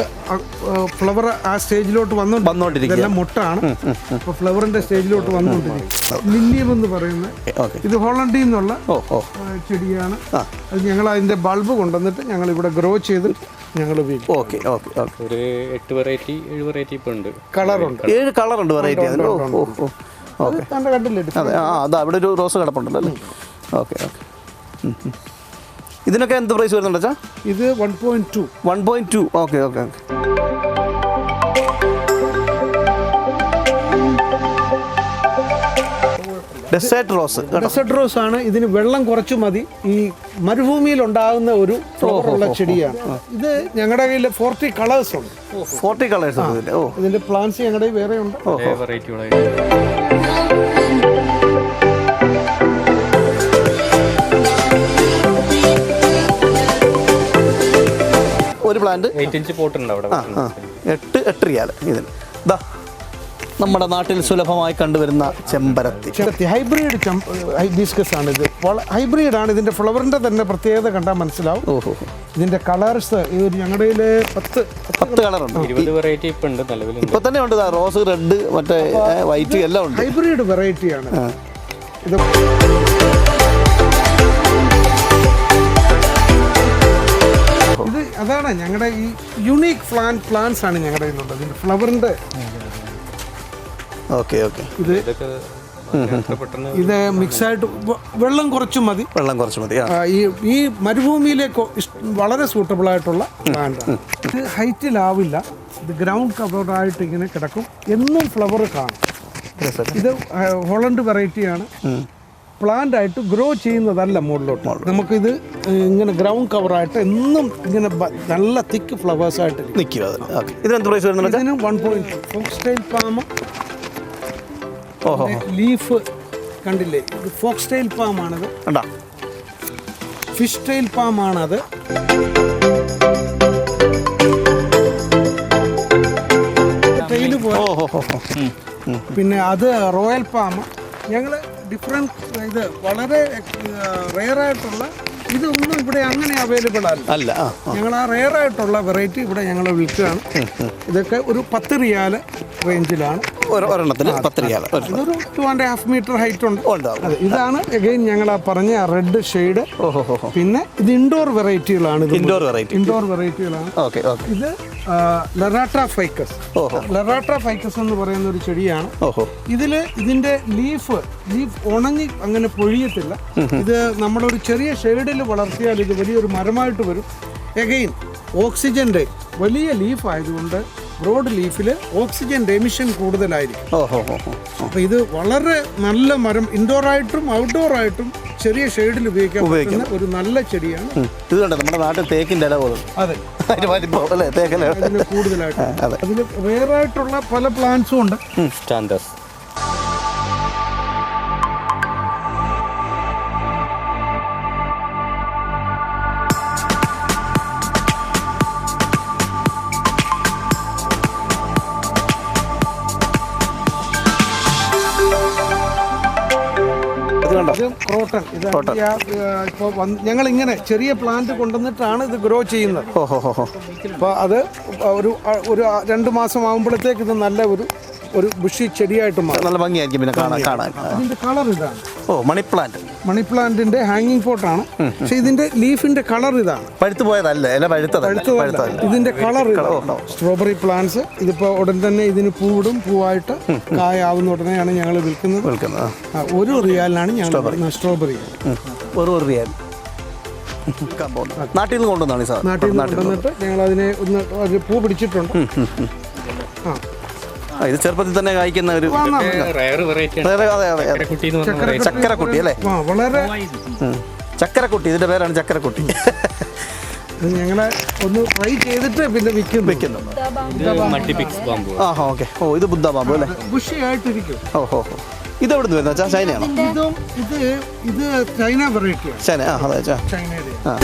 [SPEAKER 2] ഫ്ലവർ ആ സ്റ്റേജിലോട്ട്
[SPEAKER 1] വന്നോണ്ടിരിക്കും.
[SPEAKER 2] ഇതെല്ലാം മുട്ടാണ്. അപ്പൊ ഫ്ലവറിന്റെ സ്റ്റേജിലോട്ട് വന്നുകൊണ്ടിരിക്കും ലില്ലിയം എന്ന് പറയുന്ന ഇത് ഹോളണ്ടിൽ നിന്നുള്ള ചെടിയാണ്. അത് ഞങ്ങൾ അതിന്റെ ബൾബ് കൊണ്ടുവന്നിട്ട് ഞങ്ങൾ ഇവിടെ ഗ്രോ ചെയ്ത് ഞങ്ങൾ ഉപയോഗിക്കും.
[SPEAKER 1] Okay okay okay.
[SPEAKER 4] ഒരു എട്ട് വെറൈറ്റി ഏഴ് വെറൈറ്റി ഇപ്പൊ ഉണ്ട്.
[SPEAKER 2] കളറുണ്ട്
[SPEAKER 1] ഏഴ് കളറുണ്ട് വെറൈറ്റി ഓക്കെ
[SPEAKER 2] കണ്ടില്ലേ?
[SPEAKER 1] അതെ ആ അതാ അവിടെ ഒരു റോസ് കിടപ്പുണ്ടല്ലോ അല്ലേ? Okay okay. ഇതിനൊക്കെ എന്ത് പ്രൈസ് വരുന്നുണ്ട് അച്ഛാ?
[SPEAKER 2] ഇത് one point two
[SPEAKER 1] one point two okay okay okay desert rose
[SPEAKER 2] desert rose ആണ്. ഇതിന് വെള്ളം കുറച്ച് മതി. ഈ മരുഭൂമിയിൽ ഉണ്ടാകുന്ന ഒരു ഫ്ലവർ ഉള്ള ചെടിയാണ്. ഇത് ഞങ്ങളുടെ കയ്യിൽ ഫോർട്ടി കളേഴ്സ് ഉണ്ട്.
[SPEAKER 1] ഫോർട്ടി കളേഴ്സ്
[SPEAKER 2] ഇതിന്റെ പ്ലാന്റ്സ് ഞങ്ങളുടെ വേറെ ഉണ്ട്
[SPEAKER 1] ഒരു പ്ലാന്റ്
[SPEAKER 4] എയ്റ്റ് ഇഞ്ച് പോട്ട് ഉണ്ട് അവിടെ
[SPEAKER 1] ആ ആ. എട്ട് എട്ട് റിയാൽ ഇതിന് ഇതാ നമ്മുടെ നാട്ടിൽ സുലഭമായി കണ്ടുവരുന്ന ചെമ്പരത്തി.
[SPEAKER 2] ചെമ്പരത്തി ഹൈബ്രിഡ് ഹൈബീസ്കസ് ആണ് ഇത്. ഹൈബ്രിഡ് ആണ് ഇതിന്റെ ഫ്ലവറിന്റെ തന്നെ പ്രത്യേകത കണ്ടാൽ മനസ്സിലാവും.
[SPEAKER 1] ഓഹോ.
[SPEAKER 2] ഇതിന്റെ കളേഴ്സ് ഞങ്ങളുടെ പത്ത്
[SPEAKER 1] പത്ത് കളറുണ്ട്
[SPEAKER 4] ഇപ്പൊ ഉണ്ട് നിലവിലുണ്ട്.
[SPEAKER 1] ഇപ്പൊ തന്നെ ഉണ്ട് റോസ് റെഡ് മറ്റേ വൈറ്റ് എല്ലാം ഉണ്ട്.
[SPEAKER 2] ഹൈബ്രിഡ് വെറൈറ്റിയാണ് ഇത് അതാണ് ഞങ്ങളുടെ ഈ യുണീക്ക് പ്ലാൻ പ്ലാന്റ്സ് ആണ് ഞങ്ങളുടെ കയ്യിലുള്ളത്. ഇതിന്റെ ഫ്ലവറിന്റെ
[SPEAKER 1] ഓക്കെ ഓക്കെ.
[SPEAKER 2] ഇത് ഇത് മിക്സ് ആയിട്ട് വെള്ളം കുറച്ച് മതി.
[SPEAKER 1] വെള്ളം കുറച്ച് മതി
[SPEAKER 2] ഈ ഈ മരുഭൂമിയിലേക്ക് വളരെ സൂട്ടബിൾ ആയിട്ടുള്ള പ്ലാന്റ് ആണ്. ഇത് ഹൈറ്റിലാവില്ല ഇത് ഗ്രൗണ്ട് കവറായിട്ട് ഇങ്ങനെ കിടക്കും. എന്നും ഫ്ലവർ കാണും. ഇത് ഹോളണ്ട് വെറൈറ്റിയാണ് പ്ലാന്റ് ആയിട്ട് ഗ്രോ ചെയ്യുന്നതല്ല മുകളിലോട്ട്. നമുക്കിത് ഇങ്ങനെ ഗ്രൗണ്ട് കവറായിട്ട് എന്നും ഇങ്ങനെ നല്ല തിക്ക് ഫ്ലവേഴ്സ് ആയിട്ട്.
[SPEAKER 1] നിൽക്കും ഇതിനെന്ത് പ്രൈസ് വരുന്നുണ്ട്
[SPEAKER 2] ഇതിന് വൺ പോയിന്റ് ലീഫ് കണ്ടില്ലേ? ഇത് ഫോക്ക് സ്റ്റൈൽ പാം ആണിത്.
[SPEAKER 1] കണ്ടാ?
[SPEAKER 2] ഫിഷ് സ്റ്റൈൽ പാം ആണത്. ടെയിൽ പോലെ.
[SPEAKER 1] ഓഹോ ഹോ ഹോ.
[SPEAKER 2] പിന്നെ അത് റോയൽ പാമ ഞങ്ങൾ ഡിഫറെന്റ് ഇത് വളരെ റെയർ ആയിട്ടുള്ള ഇതൊന്നും ഇവിടെ അങ്ങനെ അവൈലബിൾ അല്ല.
[SPEAKER 1] അല്ല.
[SPEAKER 2] ഞങ്ങൾ ആ റെയർ ആയിട്ടുള്ള വെറൈറ്റി ഇവിടെ ഞങ്ങൾ വിൽക്കുകയാണ്. ഇതൊക്കെ ഒരു പത്ത് റിയാൽ റേഞ്ചിലാണ്
[SPEAKER 1] ഒരെണ്ണത്തിന് പത്ത്
[SPEAKER 2] ഇതൊരു two and half metre height ഉണ്ട്.
[SPEAKER 1] ഉണ്ടാവും
[SPEAKER 2] ഇതാണ് അഗൈൻ ഞങ്ങൾ ആ പറഞ്ഞ റെഡ് ഷെയ്ഡ് പിന്നെ ഇത് ഇൻഡോർ വെറൈറ്റികളാണ് ഇത്
[SPEAKER 1] ഇൻഡോർ വെറൈറ്റി
[SPEAKER 2] ഇൻഡോർ വെറൈറ്റികളാണ്
[SPEAKER 1] ഓക്കെ ഓക്കെ
[SPEAKER 2] ഇത് ലറാട്ട ഫൈക്കസ്
[SPEAKER 1] ഓഹോ
[SPEAKER 2] ലറാട്ട ഫൈക്കസ് എന്ന് പറയുന്ന ഒരു ചെടിയാണ്. ഇതിൽ ഇതിന്റെ ലീഫ് ലീഫ് ഉണങ്ങി അങ്ങനെ പൊഴിയത്തില്ല. ഇത് നമ്മുടെ ഒരു ചെറിയ ഷെയ്ഡിൽ വളർത്തിയാൽ ഇത് വലിയൊരു മരമായിട്ട് വരും. എഗെയിൻ ഓക്സിജന്റെ വലിയ ലീഫ് ആയതുകൊണ്ട് ബ്രോഡ് ലീഫിൽ ഓക്സിജന്റെ എമിഷൻ കൂടുതലായിരിക്കും.
[SPEAKER 1] ഓഹോ
[SPEAKER 2] അപ്പോൾ ഇത് വളരെ നല്ല മരം ഇൻഡോർ ആയിട്ടും ഔട്ട്ഡോർ ആയിട്ടും ചെറിയ ഷെയ്ഡിൽ ഉപയോഗിക്കാൻ പറ്റുന്ന ഒരു നല്ല ചെടിയാണ്.
[SPEAKER 1] ഇത് കണ്ടോ നമ്മുടെ നാട്ടിൽ തേക്കിന്റെ ഇല പോലും.
[SPEAKER 2] അതെ.
[SPEAKER 1] അതിന് വലിപ്പം അല്ലേ
[SPEAKER 2] അതിന് കൂടുതലായിട്ട്.
[SPEAKER 1] അതെ.
[SPEAKER 2] അതിൽ റെയർ ആയിട്ടുള്ള പല പ്ലാന്റ്സും ഉണ്ട്.
[SPEAKER 4] Standard
[SPEAKER 2] croton. ഇത് ഇപ്പോൾ ഞങ്ങൾ ഇങ്ങനെ ചെറിയ പ്ലാന്റ് കൊണ്ടുവന്നിട്ടാണ് ഇത് ഗ്രോ ചെയ്യുന്നത്. അപ്പോൾ അത് ഒരു ഒരു രണ്ട് മാസം ആകുമ്പോഴത്തേക്ക് ഇത് നല്ല ഒരു ഒരു ബുഷി ചെടിയായിട്ട് മാറും.
[SPEAKER 1] നല്ല ഭംഗിയായിരിക്കും പിന്നെ കാണാൻ കാണാൻ.
[SPEAKER 2] ഇതിന്റെ കളർ ഇതാണ്.
[SPEAKER 1] ഓ മണി പ്ലാന്റ്
[SPEAKER 2] മണി പ്ലാന്റിന്റെ ഹാങ്ങിങ് പോട്ടാണ് പക്ഷെ ഇതിന്റെ ലീഫിന്റെ കളർ ഇതാണ്.
[SPEAKER 1] പഴുത്തു പോയതല്ല ഇല പഴുത്തത്
[SPEAKER 2] ഇതിന്റെ കളർ സ്ട്രോബെറി പ്ലാന്റ്സ് ഇതിപ്പോ ഉടൻ തന്നെ ഇതിന് പൂവിടും പൂവായിട്ട് കായാവുന്ന ഉടനെയാണ് ഞങ്ങൾ വിൽക്കുന്നത്.
[SPEAKER 1] വിൽക്കുന്നത്.
[SPEAKER 2] ഒരു റിയാലിനാണ് ഞങ്ങൾ സ്ട്രോബെറി.
[SPEAKER 1] ഒരു റിയാൽ നാട്ടിൽ നിന്ന് കൊണ്ടുവന്നാണ് സാർ
[SPEAKER 2] നാട്ടിൽ നിന്ന് കൊണ്ടുവന്നിട്ട് ഞങ്ങൾ അതിനെ ഒന്ന് പൂ പിടിച്ചിട്ടുണ്ട്. ആ,
[SPEAKER 1] ഇത് ചെറുപ്പത്തിൽ തന്നെ കായ്ക്കുന്ന ഒരു
[SPEAKER 4] വെറൈറ്റി.
[SPEAKER 1] ചക്കരക്കുട്ടി അല്ലേ?
[SPEAKER 2] വളരെ.
[SPEAKER 1] ചക്കരക്കുട്ടി ഇതിന്റെ പേരാണ് ചക്കരക്കുട്ടി.
[SPEAKER 2] ഇത് ഞങ്ങളെ ഒന്ന് ട്രൈ ചെയ്തിട്ട് പിന്നെ വിൽക്കും
[SPEAKER 1] വെക്കുന്നു
[SPEAKER 4] ഇത് മൾട്ടി പിക്സ് ബാമ്പു
[SPEAKER 1] ആ ഓക്കെ. ഓ ഇത് ബുദ്ധ ബാമ്പു അല്ലേ?
[SPEAKER 2] ബുഷിയായിട്ടിരിക്കും.
[SPEAKER 1] ഓ ഹോ ഹോ. ഇത് എവിടെ നിന്ന് വരുന്ന ചൈനയാണോ?
[SPEAKER 2] ഇതും ഇത് ഇത് ചൈന വെറൈറ്റിയാണ്
[SPEAKER 1] ചൈന ആ അതെ
[SPEAKER 2] ചൈനയുടെ.
[SPEAKER 1] ആ.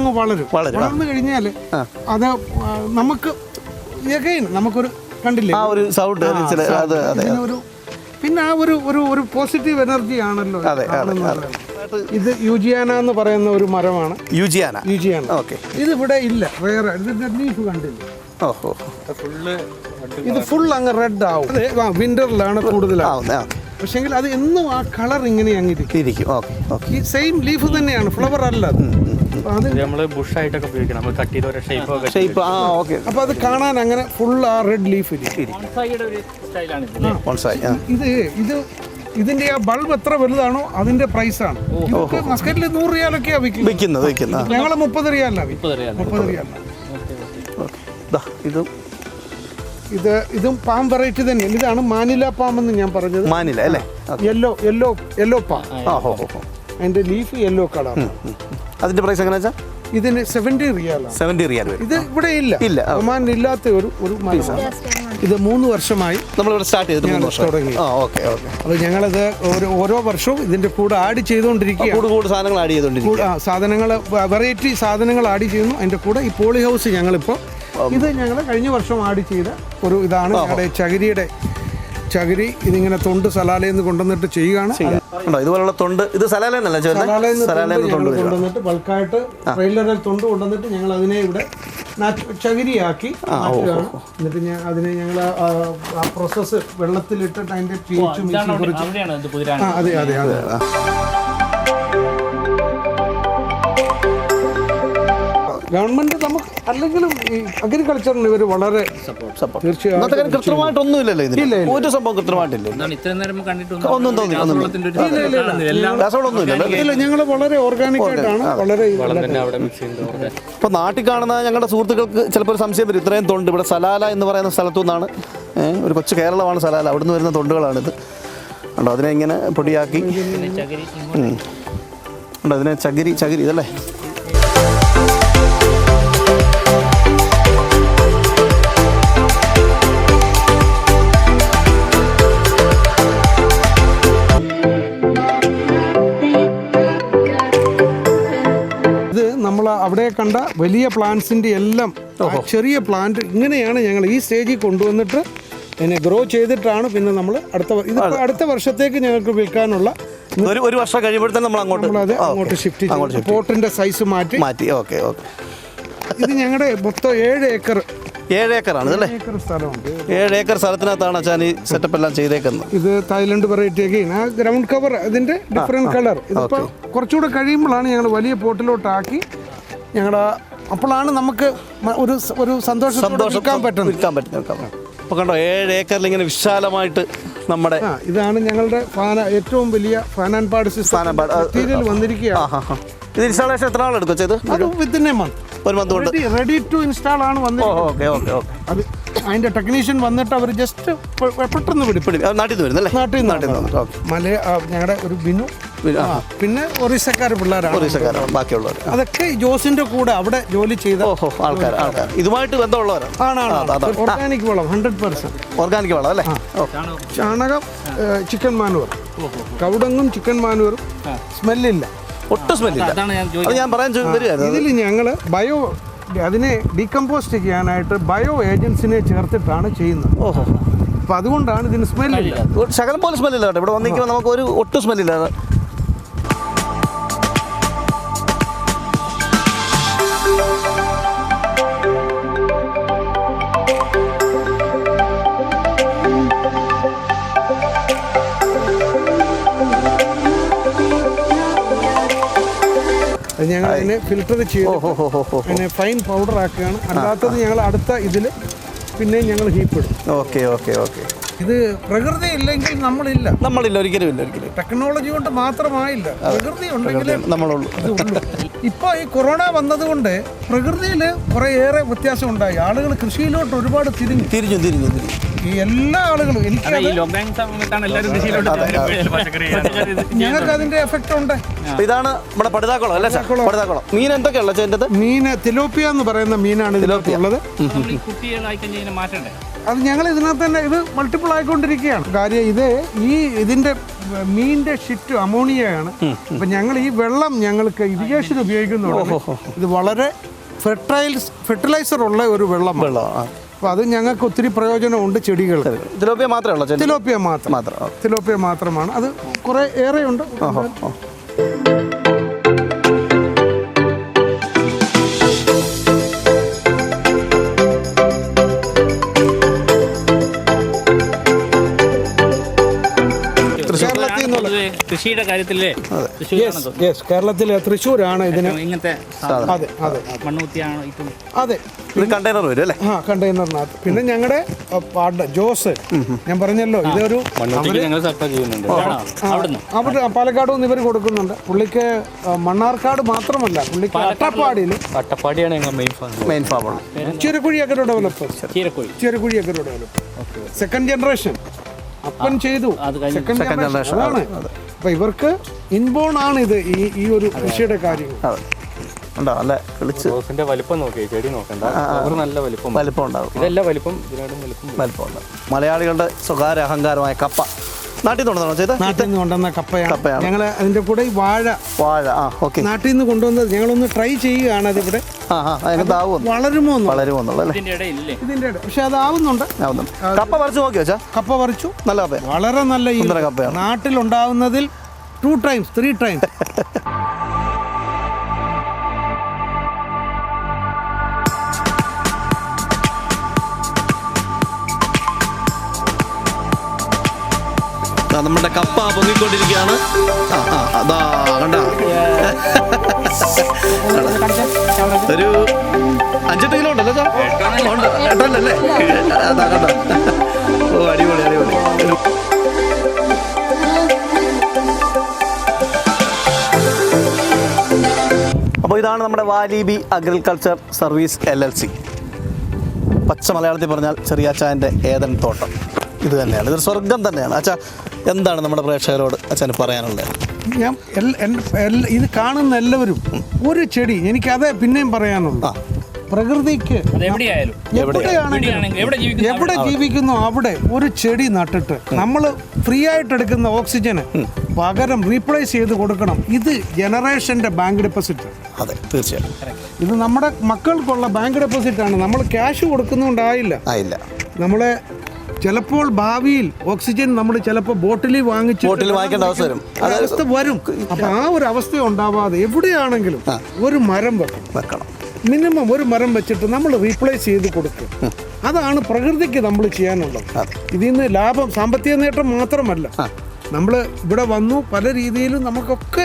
[SPEAKER 2] അങ്ങ് വളരും.
[SPEAKER 1] വളരും,
[SPEAKER 2] വളർന്നു കഴിഞ്ഞാൽ അത് നമുക്ക് നമുക്കൊരു കണ്ടില്ലേ?
[SPEAKER 1] ആ ഒരു സൗണ്ട് അത്
[SPEAKER 2] പിന്നെ ആ. ഒരു ഒരു ഒരു പോസിറ്റീവ് എനർജി ആണല്ലോ ഇത്.
[SPEAKER 1] അതെ.
[SPEAKER 2] ഇത് യുജിയാന എന്ന് പറയുന്ന ഒരു മരമാണ്.
[SPEAKER 1] യുജിയാന.
[SPEAKER 2] യുജിയാന.
[SPEAKER 1] ഓക്കെ.
[SPEAKER 2] ഇത് ഇവിടെ ഇല്ല വേറെ. ഇതിന്റെ ലീഫ് കണ്ടില്ല?
[SPEAKER 1] ഓഹോ
[SPEAKER 4] ഫുള്ള്
[SPEAKER 2] ഇത് ഫുൾ അങ്ങ് റെഡ് ആവും. അതെ. വിന്ററിലാണ്
[SPEAKER 1] കൂടുതലാവുന്നത്
[SPEAKER 2] പക്ഷെങ്കിൽ അത് എന്നും ആ കളർ ഇങ്ങനെ അങ്ങ്
[SPEAKER 1] ഇരിക്കും. Okay okay.
[SPEAKER 2] ഈ സെയിം ലീഫ് തന്നെയാണ്. ഫ്ലവർ അല്ല
[SPEAKER 4] ഉപയോഗിക്കണം. നമ്മൾ കട്ട് ചെയ്ത ഒരു ഷേപ്പ് ഒക്കെ
[SPEAKER 1] ഷേപ്പ് ആ ഓക്കെ
[SPEAKER 2] അപ്പൊ അത് കാണാൻ അങ്ങനെ ഫുൾ ആ റെഡ് ലീഫ് ഇത് ഇത് ഇതിന്റെ ആ ബൾബ് എത്ര വലുതാണോ അതിന്റെ പ്രൈസ് ആണ്. ഇതൊക്കെ മസ്കറ്റിൽ നൂറ് റിയാലൊക്കെയാ വിൽക്കുന്നത്. മുപ്പത് റിയാലിനാ
[SPEAKER 4] മുപ്പത്
[SPEAKER 1] ദാ ഇതും.
[SPEAKER 2] ഇത് ഇതും പാം വെറൈറ്റി തന്നെയാണ്. ഇതാണ് മാനില പാം എന്ന് ഞാൻ പറഞ്ഞത്.
[SPEAKER 1] മാനില അല്ലേ?
[SPEAKER 2] യെല്ലോ യെല്ലോ യെല്ലോ പാം അതിന്റെ ലീഫ് യെല്ലോ കളർ.
[SPEAKER 1] അതിന്റെ പ്രൈസ് എങ്ങനെ വെച്ചാൽ
[SPEAKER 2] ഇതിന് സെവന്റി റിയാലാണ്
[SPEAKER 1] സെവന്റി റിയാൽ വരും.
[SPEAKER 2] ഇത് ഇവിടെ ഇല്ല.
[SPEAKER 1] ഇല്ല.
[SPEAKER 2] ഒമാനിൽ ഇല്ലാത്ത ഒരു ഒരു ഇത് മൂന്ന് വർഷമായി
[SPEAKER 1] നമ്മൾ ഇവിടെ സ്റ്റാർട്ട് ചെയ്തിട്ട് മൂന്ന് വർഷം.
[SPEAKER 2] തുടങ്ങി.
[SPEAKER 1] ആ ഓക്കെ ഓക്കെ
[SPEAKER 2] അപ്പോൾ ഞങ്ങളത് ഓരോ ഓരോ വർഷവും ഇതിന്റെ കൂടെ ആഡ് ചെയ്തുകൊണ്ടിരിക്കുക
[SPEAKER 1] കൂടുതൽ കൂട് സാധനങ്ങൾ ആഡ്
[SPEAKER 2] ചെയ്തുകൊണ്ടിരിക്കുക സാധനങ്ങൾ വെറൈറ്റി സാധനങ്ങൾ ആഡ് ചെയ്യുന്നു. അതിന്റെ കൂടെ ഈ പോളി ഹൗസ് ഞങ്ങളിപ്പോൾ ഇത് ഞങ്ങൾ കഴിഞ്ഞ വർഷം ആഡ് ചെയ്ത ഒരു ഇതാണ് ഞങ്ങളുടെ ചകിരിയുടെ ചകിരി ഇതിങ്ങനെ തൊണ്ട് സലാലയിൽ നിന്ന് കൊണ്ടുവന്നിട്ട് ചെയ്യുകയാണ്.
[SPEAKER 1] ഉണ്ടോ? ഇതുപോലുള്ള തൊണ്ട് ഇത് സലാലേന്നല്ല
[SPEAKER 2] സലാലയിൽ നിന്ന്
[SPEAKER 1] സലാലേന്ന്
[SPEAKER 2] തൊണ്ട് കൊണ്ടുവന്നിട്ട് ബൾക്കായിട്ട് ട്രെയിലറിൽ തൊണ്ട് കൊണ്ടുവന്നിട്ട് ഞങ്ങൾ അതിനെ ഇവിടെ ചകിരിയാക്കി മാറ്റുകയാണ്. എന്നിട്ട് ഞാൻ അതിനെ ഞങ്ങൾ ആ പ്രോസസ്സ് വെള്ളത്തിലിട്ടിട്ട് അതിന്റെ പി എച്ച് മിക്സി കുറച്ച്. അതെ അതെ അതെ. അല്ലെങ്കിലും ഈ അഗ്രികൾച്ചറിന് ഇവർ വളരെ
[SPEAKER 1] സപ്പോർട്ട്
[SPEAKER 2] തീർച്ചയായും
[SPEAKER 1] കൃത്രിമമായിട്ടൊന്നും ഇതിന്. ഒരു സംഭവം
[SPEAKER 4] കണ്ടിട്ട്
[SPEAKER 1] ഒന്നും തോന്നില്ല
[SPEAKER 2] ഞങ്ങൾ വളരെ ഓർഗാനിക് ആയിട്ടാണ് വളരെ
[SPEAKER 1] ഇപ്പൊ നാട്ടിൽ കാണുന്ന ഞങ്ങളുടെ സുഹൃത്തുക്കൾക്ക് ചിലപ്പോൾ ഒരു സംശയം വരും. ഇത്രയും തൊണ്ട് ഇവിടെ സലാല എന്ന് പറയുന്ന സ്ഥലത്തു നിന്നാണ്. ഒരു കൊച്ചു കേരളമാണ് സലാല. അവിടുന്ന് വരുന്ന തൊണ്ടുകളാണിത്. ഉണ്ടോ അതിനെ ഇങ്ങനെ പൊടിയാക്കി. ഉണ്ടോ അതിനെ ചകിരി ചകിരി ഇതല്ലേ?
[SPEAKER 2] നമ്മൾ അവിടെ കണ്ട വലിയ പ്ലാന്റ്സിന്റെ എല്ലാം ചെറിയ പ്ലാന്റ് ഇങ്ങനെയാണ് ഞങ്ങൾ ഈ സ്റ്റേജിൽ കൊണ്ടുവന്നിട്ട് പിന്നെ ഗ്രോ ചെയ്തിട്ടാണ് പിന്നെ നമ്മൾ അടുത്ത ഇത് അടുത്ത വർഷത്തേക്ക് ഞങ്ങൾക്ക് വിൽക്കാനുള്ള
[SPEAKER 1] ഒരു ഒരു വർഷം കഴിയുമ്പോഴത്തേനും നമ്മൾ അങ്ങോട്ട്
[SPEAKER 2] നമ്മളത് അങ്ങോട്ട് ഷിഫ്റ്റ് ചെയ്യും. സൈസ് മാറ്റി.
[SPEAKER 1] മാറ്റി ഓക്കെ ഓക്കെ.
[SPEAKER 2] ഇത് ഞങ്ങളുടെ മൊത്തം ഏഴ് ഏക്കർ.
[SPEAKER 1] ഏഴ് ഏക്കറാണ്
[SPEAKER 2] അല്ലേ
[SPEAKER 1] ഏഴ് ഏക്കർ സ്ഥലത്തിനകത്താണ് അച്ഛൻ ഈ സെറ്റപ്പ് എല്ലാം ചെയ്തേക്കുന്നത്.
[SPEAKER 2] ഇത് തായ്ലൻഡ് വെറൈറ്റി ഒക്കെ ആ ഗ്രൗണ്ട് കവർ ഇതിന്റെ ഡിഫറെന്റ് കളർ ഇതിപ്പോ കുറച്ചുകൂടെ കഴിയുമ്പോഴാണ് ഞങ്ങൾ വലിയ പോട്ടിലോട്ടാക്കി ഞങ്ങളുടെ അപ്പോഴാണ് നമുക്ക് ഒരു ഒരു സന്തോഷം സന്തോഷിക്കാൻ പറ്റുന്നത്.
[SPEAKER 1] വിൽക്കാൻ പറ്റും അപ്പോൾ കണ്ടോ ഏഴ് ഏക്കറിൽ ഇങ്ങനെ വിശാലമായിട്ട് നമ്മുടെ
[SPEAKER 2] ഇതാണ് ഞങ്ങളുടെ ഫാന ഏറ്റവും വലിയ fan and pad system. Material
[SPEAKER 1] ഹാ ഇത് ഇൻസ്റ്റാളേഷൻ എത്ര നാളെടുക്കും ചെയ്ത്?
[SPEAKER 2] അത് വിത്തിൻ എ മന്ത്.
[SPEAKER 1] ഒരു മന്ത് കൊണ്ട്?
[SPEAKER 2] റെഡി ടു ഇൻസ്റ്റാൾ ആണ് വന്നിരിക്കുന്നത്.
[SPEAKER 1] Okay okay okay.
[SPEAKER 2] അത് അതിന്റെ ടെക്നീഷ്യൻ വന്നിട്ട് അവർ ജസ്റ്റ് പെട്ടെന്ന് വിടും
[SPEAKER 1] പിടി ആ, നാട്ടിൽ നിന്ന് വരുന്നല്ലേ?
[SPEAKER 2] നാട്ടിൽ നിന്ന്
[SPEAKER 1] നാട്ടിൽ നിന്ന് ഓക്കെ.
[SPEAKER 2] മല ഞങ്ങളുടെ ഒരു ബിനു ആ, പിന്നെ ഒറീസക്കാർ പിള്ളേരാണ്.
[SPEAKER 1] ഒറീസക്കാരാണ് ബാക്കിയുള്ളവർ.
[SPEAKER 2] അതൊക്കെ ജോസിന്റെ കൂടെ അവിടെ ജോലി ചെയ്ത
[SPEAKER 1] ഓഹോ ആൾക്കാർ ആൾക്കാർ ഇതുമായിട്ട് ബന്ധമുള്ളവരാണ്
[SPEAKER 2] ആണാണ് ഓർഗാനിക് വളം ഹൺഡ്രഡ് പെർസെന്റ്
[SPEAKER 1] ഓർഗാനിക് വളം അല്ലേ? ഓ.
[SPEAKER 2] ചാണകം ചിക്കൻ മാനുവർ. കൗടങ്ങും ചിക്കൻ മാനുവറും സ്മെല്ലില്ല.
[SPEAKER 1] ഒട്ടും സ്മെല്ലില്ല.
[SPEAKER 4] അതാണ് ഞാൻ
[SPEAKER 1] അത് ഞാൻ പറയാൻ ചോ- വരികയായിരുന്നു.
[SPEAKER 2] ഇതിൽ ഞങ്ങൾ ബയോ അതിനെ ഡീകമ്പോസ്റ്റ് ചെയ്യാനായിട്ട് ബയോ ഏജൻസിനെ ചേർത്തിട്ടാണ് ചെയ്യുന്നത്.
[SPEAKER 1] ഓഹോ
[SPEAKER 2] അപ്പം അതുകൊണ്ടാണ് ഇതിന് സ്മെല്ലില്ല.
[SPEAKER 1] ശകലം പോലും സ്മെല്ലില്ല കേട്ടോ. ഇവിടെ വന്നിരിക്കുമ്പോൾ നമുക്ക് ഒരു ഒട്ടും സ്മെല്ലില്ല.
[SPEAKER 2] ഞങ്ങൾ അതിനെ ഫിൽട്ടർ ചെയ്ത് അതിനെ ഫൈൻ പൗഡർ ആക്കുകയാണ്. അല്ലാത്തത് ഞങ്ങൾ അടുത്ത ഇതിൽ പിന്നെ ഞങ്ങൾ ഹീപ്പിടും
[SPEAKER 1] ഓക്കെ ഓക്കെ ഓക്കെ.
[SPEAKER 2] ഇത് പ്രകൃതി ഇല്ലെങ്കിൽ നമ്മളില്ല.
[SPEAKER 1] നമ്മളില്ല ഒരിക്കലും ഇല്ല ഒരിക്കലും
[SPEAKER 2] ടെക്നോളജി കൊണ്ട് മാത്രമായില്ല. പ്രകൃതി ഉണ്ടെങ്കിൽ
[SPEAKER 1] നമ്മളുള്ളൂ.
[SPEAKER 2] ഇപ്പൊ ഈ കൊറോണ വന്നതുകൊണ്ട് പ്രകൃതിയിൽ ഏറെ വ്യത്യാസം ഉണ്ടായി. ആളുകൾ കൃഷിയിലോട്ട് ഒരുപാട് തിരിഞ്ഞു.
[SPEAKER 1] തിരിഞ്ഞു തിരിഞ്ഞു തിരിഞ്ഞു.
[SPEAKER 2] ഈ എല്ലാ ആളുകളും എനിക്ക് ഞങ്ങൾക്ക് അതിന്റെ എഫക്റ്റ് ഉണ്ട്.
[SPEAKER 1] ഇതാണ് നമ്മുടെ പടുതാക്കുളം അല്ലേ പടുതാക്കുളം മീൻ എന്തൊക്കെയുള്ള ചേട്ടത്
[SPEAKER 2] മീന് തിലോപ്പിയ എന്ന് പറയുന്ന മീനാണ് ഇതിനകത്തുള്ളത്
[SPEAKER 4] ഉള്ളത്.
[SPEAKER 2] അത് ഞങ്ങൾ ഇതിനകത്ത് തന്നെ ഇത് മൾട്ടിപ്പിൾ ആയിക്കൊണ്ടിരിക്കുകയാണ്. കാര്യം ഇത് ഈ ഇതിന്റെ മീനിന്റെ ഷിറ്റ് അമോണിയയാണ്. അപ്പൊ ഞങ്ങൾ ഈ വെള്ളം ഞങ്ങൾക്ക് ഇറിഗേഷൻ ഉപയോഗിക്കുന്നുണ്ട് ഇത് വളരെ ഫെർട്ടൈൽസ് ഫെർട്ടിലൈസർ ഉള്ള ഒരു വെള്ളം
[SPEAKER 1] വെള്ളം ആ
[SPEAKER 2] അപ്പൊ അത് ഞങ്ങൾക്ക് ഒത്തിരി പ്രയോജനമുണ്ട് ചെടികൾ
[SPEAKER 1] തിലോപ്പിയ മാത്രമേ ഉള്ളൂ
[SPEAKER 2] തിലോപ്പിയ മാത്രം.
[SPEAKER 1] മാത്രം
[SPEAKER 2] തിലോപ്പിയ മാത്രമാണ്. അത് കുറേ ഏറെയുണ്ട്.
[SPEAKER 4] കൃഷിയുടെ കാര്യത്തിലേ
[SPEAKER 2] യെസ് യെസ് കേരളത്തിലെ തൃശ്ശൂരാണ് ഇതിന്
[SPEAKER 4] ഇങ്ങനത്തെ
[SPEAKER 2] അതെ അതെ.
[SPEAKER 4] മണ്ണൂത്തിയാണ് ഇപ്പം
[SPEAKER 2] അതെ.
[SPEAKER 1] ഇത് കണ്ടെയ്നർ വരും അല്ലേ?
[SPEAKER 2] ആ കണ്ടെയ്നറിനകത്ത് പിന്നെ ഞങ്ങളുടെ പാട്ട് ജോസ് ഞാൻ പറഞ്ഞല്ലോ ഇതൊരു അവിടെ പാലക്കാട് നിന്ന് ഇവർ കൊടുക്കുന്നുണ്ട്. പുള്ളിക്ക് മണ്ണാർക്കാട് മാത്രമല്ല പുള്ളിക്ക് അട്ടപ്പാടിയിൽ
[SPEAKER 4] അട്ടപ്പാടിയാണ് main farm
[SPEAKER 1] ഫാമുള്ള
[SPEAKER 2] Chirakkuzhi. Agro developer second generation അപ്പൻ ചെയ്തു. സെക്കൻഡ് ജനറേഷൻ ആണ് അപ്പൊ ഇവർക്ക് ഇൻബോൺ ആണ് ഇത് ഈ ഈ ഒരു കൃഷിയുടെ കാര്യം.
[SPEAKER 1] അതെ. ഉണ്ടോ? അല്ലേ? വിളിച്ച്.
[SPEAKER 4] റോസിന്റെ വലിപ്പം നോക്കിയേ ചെടി നോക്കണ്ട. അവർ നല്ല വലിപ്പം
[SPEAKER 1] വലിപ്പം ഉണ്ടാവും.
[SPEAKER 4] ഇതെല്ലാം വലിപ്പം ഇതിനായിട്ടും വലിപ്പം
[SPEAKER 1] വലിപ്പം ഉണ്ടാവും. മലയാളികളുടെ സ്വകാര്യ അഹങ്കാരമായ കപ്പ. നാട്ടിൽ കൊണ്ടുവന്നോ ചെയ്ത്
[SPEAKER 2] നാട്ടിൽ നിന്ന് കൊണ്ടുവന്ന കപ്പയാണ്.
[SPEAKER 1] കപ്പയാണ്.
[SPEAKER 2] ഞങ്ങൾ അതിന്റെ കൂടെ ഈ വാഴ.
[SPEAKER 1] വാഴ ആ ഓക്കെ.
[SPEAKER 2] നാട്ടിൽ നിന്ന് കൊണ്ടുവന്നത് ഞങ്ങളൊന്ന് ട്രൈ ചെയ്യുകയാണ് അതിവിടെ.
[SPEAKER 1] ആ ആ അതിനകത്ത് ആവും
[SPEAKER 2] വളരുമോ എന്ന്.
[SPEAKER 1] വളരെ അല്ലേ?
[SPEAKER 4] ഇതിന്റെ ഇടയില്ലേ
[SPEAKER 2] ഇതിന്റെ ഇടയിൽ. പക്ഷെ അതാവുന്നുണ്ട്
[SPEAKER 1] ആവുന്നു കപ്പ പറിച്ച് നോക്കിയോ ചാ
[SPEAKER 2] കപ്പ പറിച്ചു.
[SPEAKER 1] നല്ല കപ്പ
[SPEAKER 2] വളരെ നല്ല ഈ
[SPEAKER 1] സുന്ദര കപ്പയാണ്.
[SPEAKER 2] നാട്ടിലുണ്ടാവുന്നതിൽ ടു ടൈംസ് ത്രീ ടൈംസ്
[SPEAKER 1] നമ്മുടെ കപ്പ പൊങ്ങിക്കൊണ്ടിരിക്കുകയാണ് ഒരു അഞ്ചെട്ട് കിലോ ഉണ്ടല്ലോ ഉണ്ട് എട്ടല്ലേ? ഓ അടിപൊളി അടിപൊളി. അപ്പോൾ ഇതാണ് നമ്മുടെ വാലിബി agriculture service L L C പച്ച മലയാളത്തിൽ പറഞ്ഞാൽ ചെറിയ അച്ചാന്റെ ഏതൻ തോട്ടം. ഇത് തന്നെയാണ്. ഇതൊരു സ്വർഗം തന്നെയാണ്. അച്ഛാ എന്താണ് നമ്മുടെ പ്രേക്ഷകരോട് അച്ഛന് പറയാനുള്ളത്?
[SPEAKER 2] ഞാൻ ഇത് കാണുന്ന എല്ലാവരും ഒരു ചെടി എനിക്കത് പിന്നെയും പറയാനുള്ളൂ. പ്രകൃതിക്ക്
[SPEAKER 4] എവിടെ ജീവിക്കുന്നു
[SPEAKER 2] എവിടെ ജീവിക്കുന്നു അവിടെ ഒരു ചെടി നട്ടിട്ട് നമ്മൾ ഫ്രീ ആയിട്ട് എടുക്കുന്ന ഓക്സിജന് പകരം റീപ്ലേസ് ചെയ്ത് കൊടുക്കണം. ഇത് ജനറേഷന്റെ ബാങ്ക് ഡെപ്പോസിറ്റ്.
[SPEAKER 1] അതെ തീർച്ചയായും
[SPEAKER 2] ഇത് നമ്മുടെ മക്കൾക്കുള്ള ബാങ്ക് ഡെപ്പോസിറ്റ് ആണ് നമ്മൾ ക്യാഷ് കൊടുക്കുന്നുണ്ടായില്ല
[SPEAKER 1] ആയില്ല.
[SPEAKER 2] നമ്മളെ ചിലപ്പോൾ ഭാവിയിൽ ഓക്സിജൻ നമ്മൾ ചിലപ്പോൾ ബോട്ടിൽ വാങ്ങിച്ച്
[SPEAKER 1] ബോട്ടിൽ വാങ്ങിക്കേണ്ട അവസ്ഥ വരും.
[SPEAKER 2] അവസ്ഥ വരും. അപ്പൊ ആ ഒരു അവസ്ഥ ഉണ്ടാവാതെ എവിടെയാണെങ്കിലും ഒരു മരം വെക്കണം.
[SPEAKER 1] വെക്കണം.
[SPEAKER 2] മിനിമം ഒരു മരം വെച്ചിട്ട് നമ്മൾ റീപ്ലേസ് ചെയ്ത് കൊടുക്കും. അതാണ് പ്രകൃതിക്ക് നമ്മൾ ചെയ്യാനുള്ളത്. ഇതിൽ നിന്ന് ലാഭം സാമ്പത്തിക നേട്ടം മാത്രമല്ല. നമ്മൾ ഇവിടെ വന്നു പല രീതിയിലും നമുക്കൊക്കെ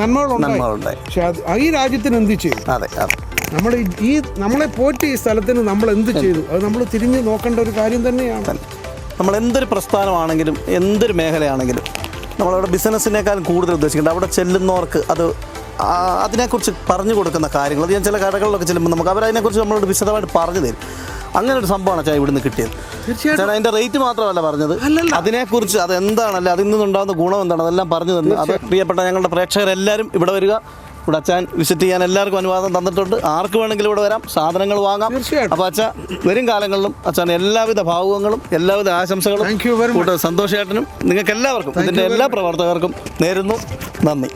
[SPEAKER 2] നന്മകളുണ്ട് നന്മകളുണ്ടായി. പക്ഷെ ഈ രാജ്യത്തിന് എന്ത് ചെയ്യും നമ്മൾ ഈ നമ്മളെ പോറ്റി ഈ സ്ഥലത്തിന് നമ്മൾ എന്ത് ചെയ്തു? അത് നമ്മൾ തിരിഞ്ഞ് നോക്കേണ്ട ഒരു കാര്യം തന്നെയാണ്.
[SPEAKER 1] നമ്മൾ എന്തൊരു പ്രസ്ഥാനമാണെങ്കിലും എന്തൊരു മേഖലയാണെങ്കിലും നമ്മളവിടെ ബിസിനസ്സിനേക്കാളും കൂടുതൽ ഉദ്ദേശിക്കുന്നത് അവിടെ ചെല്ലുന്നവർക്ക് അത് അതിനെക്കുറിച്ച് പറഞ്ഞു കൊടുക്കുന്ന കാര്യങ്ങൾ അത് ഞാൻ ചില കടകളിലൊക്കെ ചെല്ലുമ്പോൾ നമുക്ക് അവർ അതിനെക്കുറിച്ച് നമ്മളോട് വിശദമായിട്ട് പറഞ്ഞു തരും. അങ്ങനെ ഒരു സംഭവമാണ് ചായ ഇവിടുന്ന് കിട്ടിയത്.
[SPEAKER 2] തീർച്ചയായിട്ടും.
[SPEAKER 1] അതിന്റെ അതിന്റെ റേറ്റ് മാത്രമല്ല പറഞ്ഞത്. അതിനെക്കുറിച്ച് അത് എന്താണല്ലേ അതിൽ നിന്നുണ്ടാകുന്ന ഗുണം എന്താണ് അതെല്ലാം പറഞ്ഞു തന്നു. അത് പ്രിയപ്പെട്ട ഞങ്ങളുടെ പ്രേക്ഷകരെല്ലാവരും ഇവിടെ വരിക. ഇവിടെ അച്ഛൻ വിസിറ്റ് ചെയ്യാൻ എല്ലാവർക്കും അനുവാദം തന്നിട്ടുണ്ട്. ആർക്ക് വേണമെങ്കിലും ഇവിടെ വരാം. സാധനങ്ങൾ വാങ്ങാം.
[SPEAKER 2] അപ്പൊ
[SPEAKER 1] അപ്പോൾ അച്ഛ വരും കാലങ്ങളിലും അച്ഛൻ എല്ലാവിധ ഭാവുകങ്ങളും എല്ലാവിധ ആശംസകളും കൂട്ട സന്തോഷേട്ടനും നിങ്ങൾക്ക് എല്ലാവർക്കും ഇതിന്റെ എല്ലാ പ്രവർത്തകർക്കും നേരുന്നു. നന്ദി.